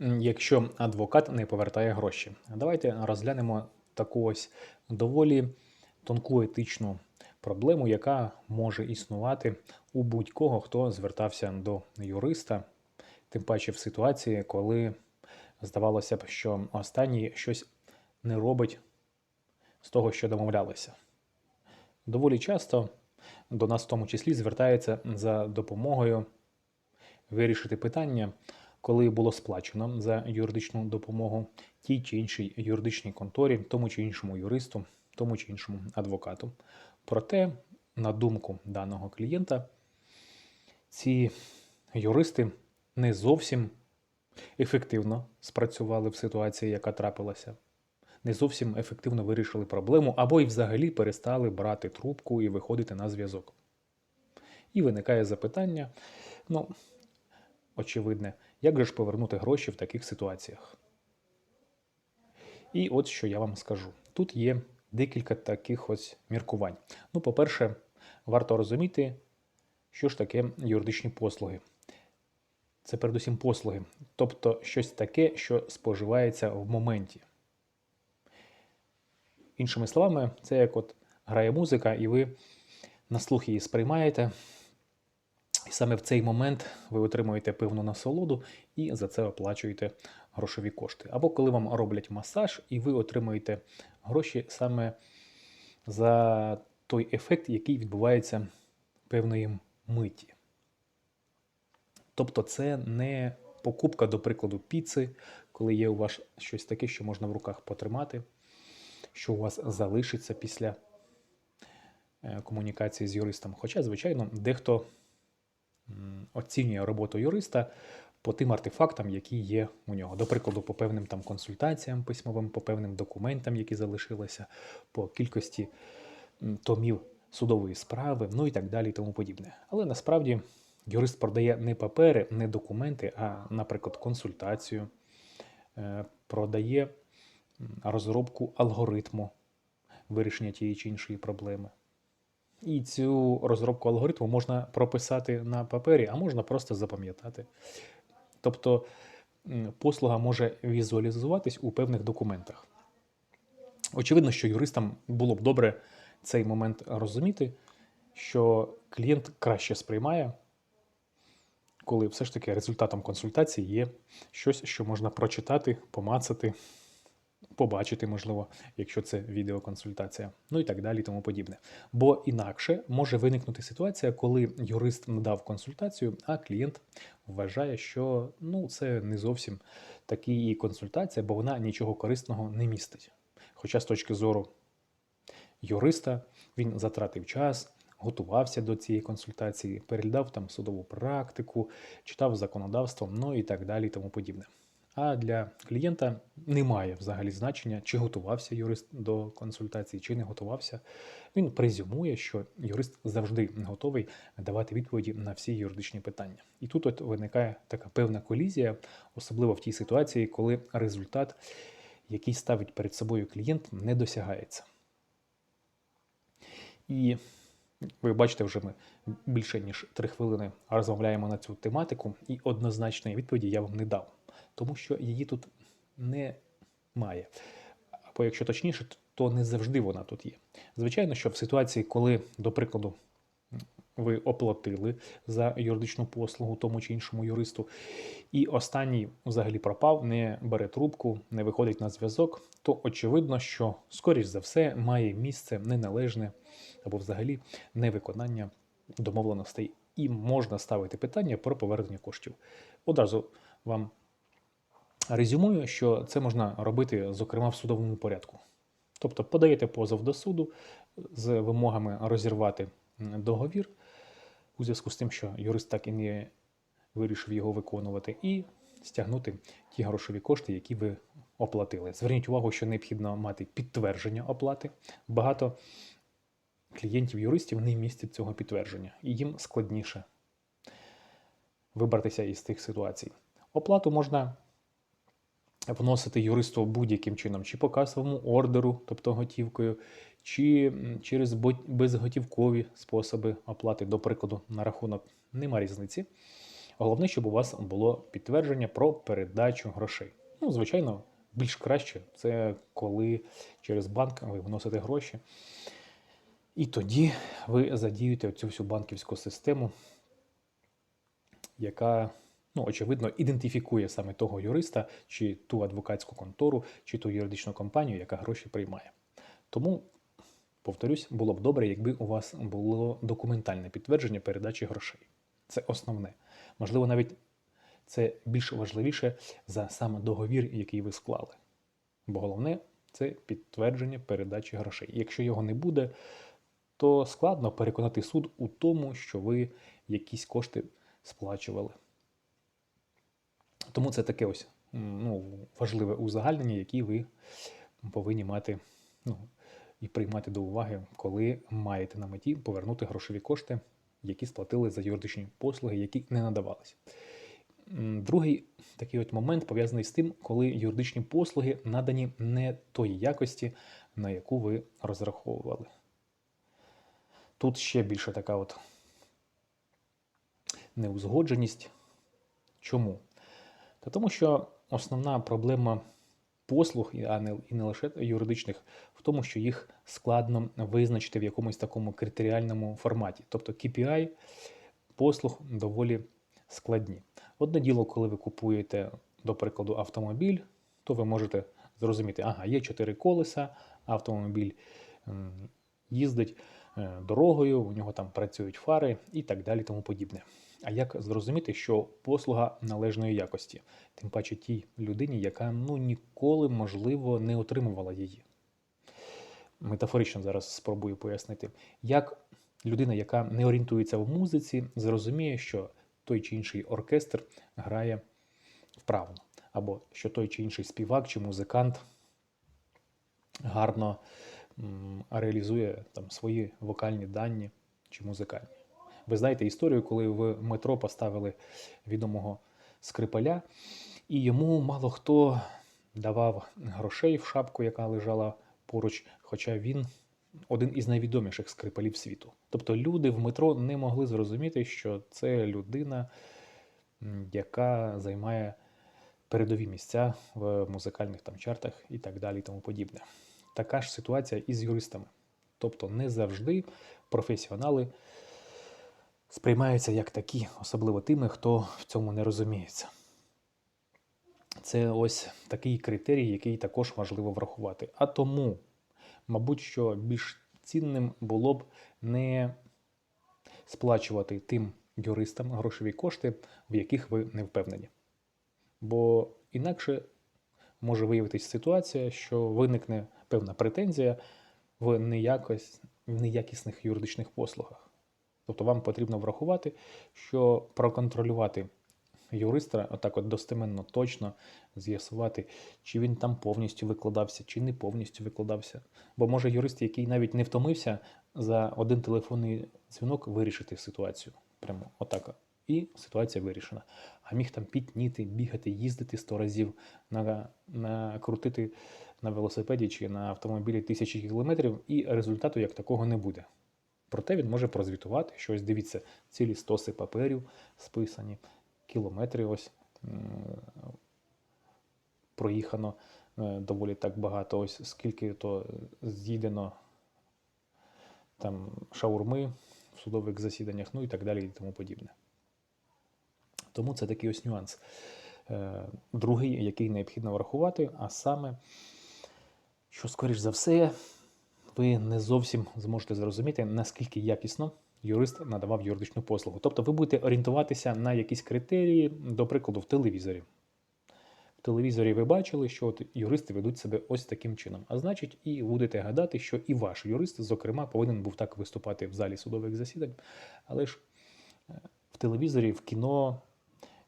якщо адвокат не повертає гроші? Давайте розглянемо таку ось доволі тонку етичну проблему, яка може існувати у будь-кого, хто звертався до юриста, тим паче в ситуації, коли здавалося б, що останній щось не робить з того, що домовлялися. Доволі часто до нас в тому числі звертаються за допомогою вирішити питання, коли було сплачено за юридичну допомогу тій чи іншій юридичній конторі, тому чи іншому юристу, тому чи іншому адвокату. Проте, на думку даного клієнта, ці юристи не зовсім ефективно спрацювали в ситуації, яка трапилася. Не зовсім ефективно вирішили проблему, або й взагалі перестали брати трубку і виходити на зв'язок. І виникає запитання: ну, очевидне, як же ж повернути гроші в таких ситуаціях? І от що я вам скажу: тут є декілька таких ось міркувань. Ну, по-перше, варто розуміти, що ж таке юридичні послуги. Це передусім послуги, тобто щось таке, що споживається в моменті. Іншими словами, це як от грає музика, і ви на слух її сприймаєте. Саме в цей момент ви отримуєте певну насолоду і за це оплачуєте грошові кошти. Або коли вам роблять масаж, і ви отримуєте гроші саме за той ефект, який відбувається певної миті. Тобто це не покупка, до прикладу, піци, коли є у вас щось таке, що можна в руках потримати, що у вас залишиться після е, комунікації з юристом. Хоча, звичайно, дехто оцінює роботу юриста по тим артефактам, які є у нього. До прикладу, по певним там консультаціям письмовим, по певним документам, які залишилися, по кількості томів судової справи, ну і так далі, і тому подібне. Але насправді юрист продає не папери, не документи, а, наприклад, консультацію, е, продає розробку алгоритму вирішення тієї чи іншої проблеми. І цю розробку алгоритму можна прописати на папері, а можна просто запам'ятати. Тобто послуга може візуалізуватись у певних документах. Очевидно, що юристам було б добре цей момент розуміти, що клієнт краще сприймає, коли все ж таки результатом консультації є щось, що можна прочитати, помацати, побачити, можливо, якщо це відеоконсультація, ну і так далі, тому подібне. Бо інакше може виникнути ситуація, коли юрист надав консультацію, а клієнт вважає, що ну, це не зовсім такі і консультація, бо вона нічого корисного не містить. Хоча з точки зору юриста він затратив час, готувався до цієї консультації, переглядав там судову практику, читав законодавство, ну і так далі, тому подібне. А для клієнта немає взагалі значення, чи готувався юрист до консультації, чи не готувався. Він презюмує, що юрист завжди готовий давати відповіді на всі юридичні питання. І тут от виникає така певна колізія, особливо в тій ситуації, коли результат, який ставить перед собою клієнт, не досягається. І ви бачите, вже ми більше ніж три хвилини розмовляємо на цю тематику, і однозначної відповіді я вам не дав, тому що її тут немає. Або якщо точніше, то не завжди вона тут є. Звичайно, що в ситуації, коли, до прикладу, ви оплатили за юридичну послугу тому чи іншому юристу, і останній взагалі пропав, не бере трубку, не виходить на зв'язок, то очевидно, що, скоріш за все, має місце неналежне або взагалі невиконання домовленостей, і можна ставити питання про повернення коштів. Одразу вам резюмую, що це можна робити, зокрема, в судовому порядку. Тобто подаєте позов до суду з вимогами розірвати договір у зв'язку з тим, що юрист так і не вирішив його виконувати, і стягнути ті грошові кошти, які ви оплатили. Зверніть увагу, що необхідно мати підтвердження оплати. Багато клієнтів-юристів не містять цього підтвердження, і їм складніше вибратися із тих ситуацій. Оплату можна вносити юристу будь-яким чином, чи по касовому ордеру, тобто готівкою, чи через безготівкові способи оплати, до прикладу, на рахунок, нема різниці. Головне, щоб у вас було підтвердження про передачу грошей. Ну, звичайно, більш краще це коли через банк ви вносите гроші. І тоді ви задіюєте цю всю банківську систему, яка, ну, очевидно, ідентифікує саме того юриста, чи ту адвокатську контору, чи ту юридичну компанію, яка гроші приймає. Тому, повторюсь, було б добре, якби у вас було документальне підтвердження передачі грошей. Це основне. Можливо, навіть це більш важливіше за саме договір, який ви склали. Бо головне це підтвердження передачі грошей. Якщо його не буде, то складно переконати суд у тому, що ви якісь кошти сплачували. Тому це таке ось ну, важливе узагальнення, яке ви повинні мати ну, і приймати до уваги, коли маєте на меті повернути грошові кошти, які сплатили за юридичні послуги, які не надавалися. Другий такий от момент пов'язаний з тим, коли юридичні послуги надані не тої якості, на яку ви розраховували. Тут ще більше така от неузгодженість. Чому? Та тому що основна проблема послуг, а не, і не лише юридичних, в тому, що їх складно визначити в якомусь такому критеріальному форматі. Тобто KPI послуг доволі складні. Одне діло, коли ви купуєте, до прикладу, автомобіль, то ви можете зрозуміти, ага, є чотири колеса, автомобіль їздить е, дорогою, у нього там працюють фари і так далі, тому подібне. А як зрозуміти, що послуга належної якості, тим паче тій людині, яка ну ніколи, можливо, не отримувала її? Метафорично зараз спробую пояснити, як людина, яка не орієнтується в музиці, зрозуміє, що той чи інший оркестр грає вправно, або що той чи інший співак чи музикант гарно реалізує там свої вокальні дані чи музикальні. Ви знаєте історію, коли в метро поставили відомого скрипаля, і йому мало хто давав грошей в шапку, яка лежала поруч, хоча він один із найвідоміших скрипалів світу. Тобто люди в метро не могли зрозуміти, що це людина, яка займає передові місця в музикальних там чартах і так далі, і тому подібне. Така ж ситуація і з юристами. Тобто не завжди професіонали сприймаються як такі, особливо тими, хто в цьому не розуміється. Це ось такий критерій, який також важливо врахувати. А тому, мабуть, що більш цінним було б не сплачувати тим юристам грошові кошти, в яких ви не впевнені. Бо інакше може виявитися ситуація, що виникне певна претензія в неякісних юридичних послугах. Тобто вам потрібно врахувати, що проконтролювати юриста, отак от достеменно точно з'ясувати, чи він там повністю викладався, чи не повністю викладався. Бо може юрист, який навіть не втомився за один телефонний дзвінок вирішити ситуацію. Прямо отак. І ситуація вирішена. А міг там пітніти, бігати, їздити сто разів, на, накрутити на велосипеді чи на автомобілі тисячі кілометрів, і результату як такого не буде. Проте він може прозвітувати, що ось дивіться, цілі стоси паперів списані, кілометри ось проїхано е, доволі так багато. Ось скільки то з'їдено там шаурми в судових засіданнях, ну і так далі, і тому подібне. Тому це такий ось нюанс. Е, Другий, який необхідно врахувати, а саме, що, скоріш за все, ви не зовсім зможете зрозуміти, наскільки якісно юрист надавав юридичну послугу. Тобто ви будете орієнтуватися на якісь критерії, до прикладу, в телевізорі. В телевізорі ви бачили, що от юристи ведуть себе ось таким чином. А значить, і будете гадати, що і ваш юрист, зокрема, повинен був так виступати в залі судових засідань. Але ж е, в телевізорі, в кіно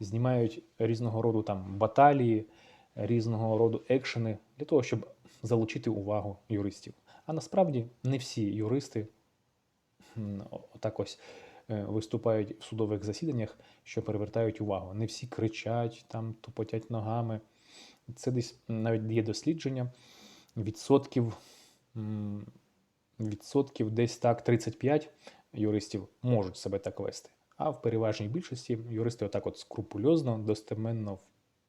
знімають різного роду там баталії, різного роду екшени для того, щоб залучити увагу юристів. А насправді не всі юристи отак ось е, виступають в судових засіданнях, що перевертають увагу. Не всі кричать, там тупотять ногами. Це десь навіть є дослідження відсотків, відсотків десь так 35 юристів можуть себе так вести. А в переважній більшості юристи отак от скрупульозно, достеменно,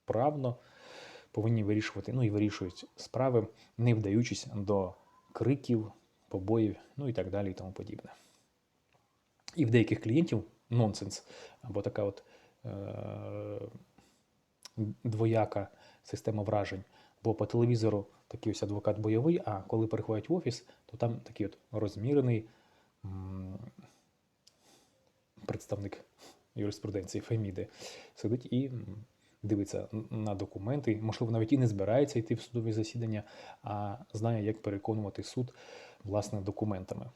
вправно повинні вирішувати, ну і вирішують справи, не вдаючись до криків, побоїв, ну і так далі, і тому подібне. І в деяких клієнтів нонсенс, або така от е- двояка система вражень. Бо по телевізору такий ось адвокат бойовий, а коли приходять в офіс, то там такий от розмірений м, представник юриспруденції Феміди сидить і дивиться на документи, можливо, навіть і не збирається йти в судові засідання, а знає, як переконувати суд власне документами.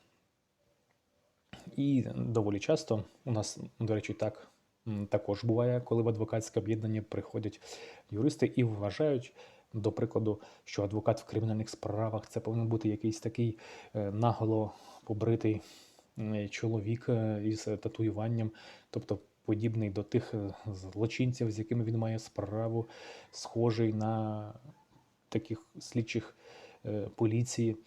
І доволі часто у нас, до речі, так також буває, коли в адвокатське об'єднання приходять юристи і вважають, до прикладу, що адвокат в кримінальних справах це повинен бути якийсь такий е, наголо побритий чоловік е, із татуюванням, тобто подібний до тих е, злочинців, з якими він має справу, схожий на таких слідчих е, поліції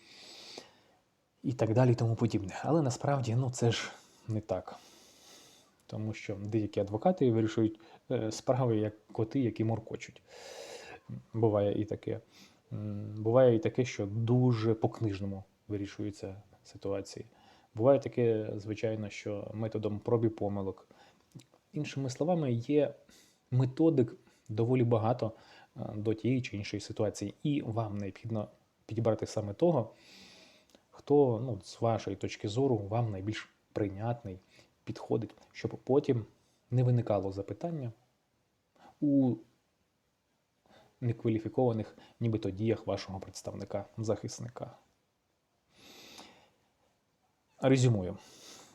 і так далі, тому подібне. Але насправді ну, це ж не так. Тому що деякі адвокати вирішують е, справи як коти, які моркочуть. Буває і таке. Буває і таке, що дуже по-книжному вирішуються ситуації. Буває таке, звичайно, що методом проб і помилок. Іншими словами, є методик доволі багато е, до тієї чи іншої ситуації, і вам необхідно підібрати саме того, хто ну, з вашої точки зору вам найбільш прийнятний, підходить, щоб потім не виникало запитання у некваліфікованих нібито діях вашого представника-захисника. Резюмую.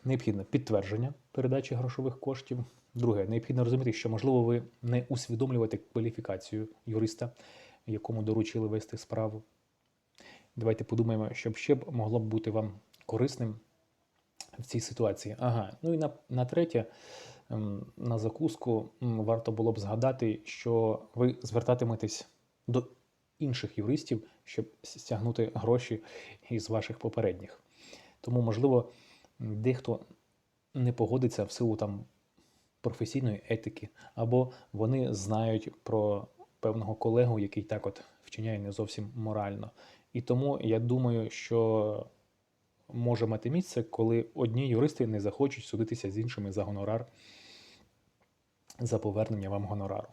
Необхідне підтвердження передачі грошових коштів. Друге, необхідно розуміти, що, можливо, ви не усвідомлюєте кваліфікацію юриста, якому доручили вести справу. Давайте подумаємо, що ще б могло б бути вам корисним в цій ситуації. Ага, ну і на, на третє, на закуску варто було б згадати, що ви звертатиметесь до інших юристів, щоб стягнути гроші із ваших попередніх. Тому, можливо, дехто не погодиться в силу там професійної етики, або вони знають про певного колегу, який так от вчиняє не зовсім морально. І тому я думаю, що може мати місце, коли одні юристи не захочуть судитися з іншими за гонорар за повернення вам гонорару.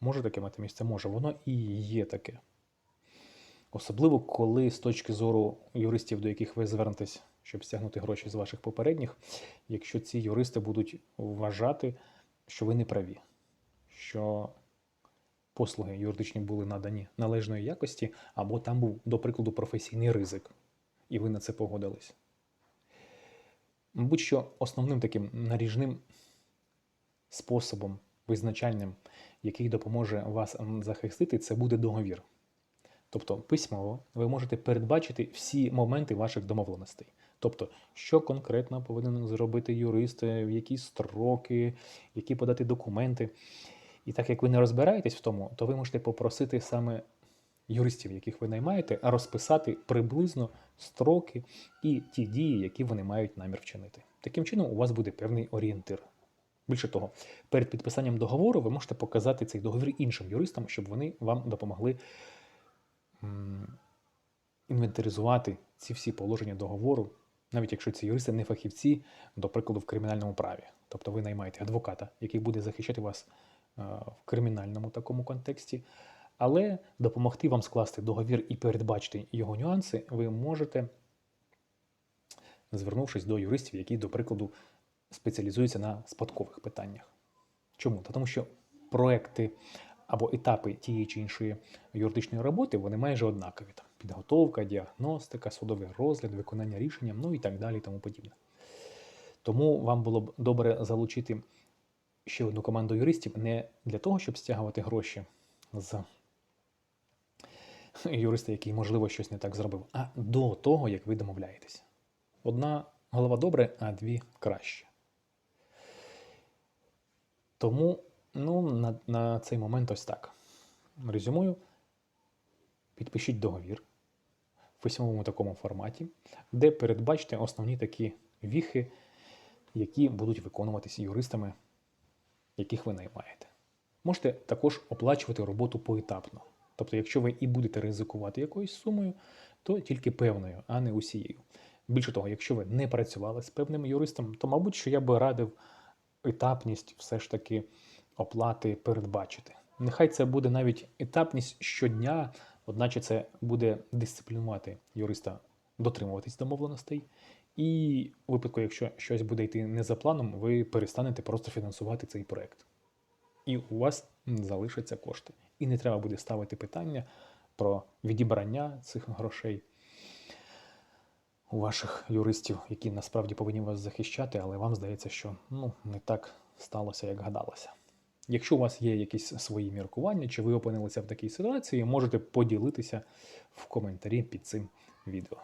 Може таке мати місце? Може, воно і є таке. Особливо, коли з точки зору юристів, до яких ви звернетесь, щоб стягнути гроші з ваших попередніх, якщо ці юристи будуть вважати, що ви не праві, що послуги юридичні були надані належної якості, або там був, до прикладу, професійний ризик, і ви на це погодились. Мабуть, що основним таким наріжним способом, визначальним, який допоможе вас захистити, це буде договір. Тобто письмово ви можете передбачити всі моменти ваших домовленостей. Тобто, що конкретно повинен зробити юрист, е, в які строки, які подати документи. І так як ви не розбираєтесь в тому, то ви можете попросити саме юристів, яких ви наймаєте, розписати приблизно строки і ті дії, які вони мають намір вчинити. Таким чином, у вас буде певний орієнтир. Більше того, перед підписанням договору ви можете показати цей договір іншим юристам, щоб вони вам допомогли інвентаризувати ці всі положення договору, навіть якщо ці юристи не фахівці, до прикладу, в кримінальному праві. Тобто ви наймаєте адвоката, який буде захищати вас е, в кримінальному такому контексті. Але допомогти вам скласти договір і передбачити його нюанси, ви можете, звернувшись до юристів, які, до прикладу, спеціалізуються на спадкових питаннях. Чому? Та тому що проекти або етапи тієї чи іншої юридичної роботи вони майже однакові. Там підготовка, діагностика, судовий розгляд, виконання рішення, ну і так далі, тому подібне. Тому вам було б добре залучити ще одну команду юристів не для того, щоб стягувати гроші з юриста, який, можливо, щось не так зробив, а до того, як ви домовляєтесь. Одна голова добре, а дві краще. Тому ну, на, на цей момент ось так. Резюмую. Підпишіть договір в письмовому такому форматі, де передбачте основні такі віхи які будуть виконуватися юристами, яких ви наймаєте. Можете також оплачувати роботу поетапно. Тобто, якщо ви і будете ризикувати якоюсь сумою, то тільки певною, а не усією. Більше того, якщо ви не працювали з певним юристом, то, мабуть, що я би радив етапність все ж таки оплати передбачити. Нехай це буде навіть етапність щодня, одначе це буде дисциплінувати юриста дотримуватись домовленостей. І у випадку, якщо щось буде йти не за планом, ви перестанете просто фінансувати цей проект. І у вас залишаться кошти. І не треба буде ставити питання про відібрання цих грошей у ваших юристів, які насправді повинні вас захищати, але вам здається, що ну, не так сталося, як гадалося. Якщо у вас є якісь свої міркування, чи ви опинилися в такій ситуації, можете поділитися в коментарі під цим відео.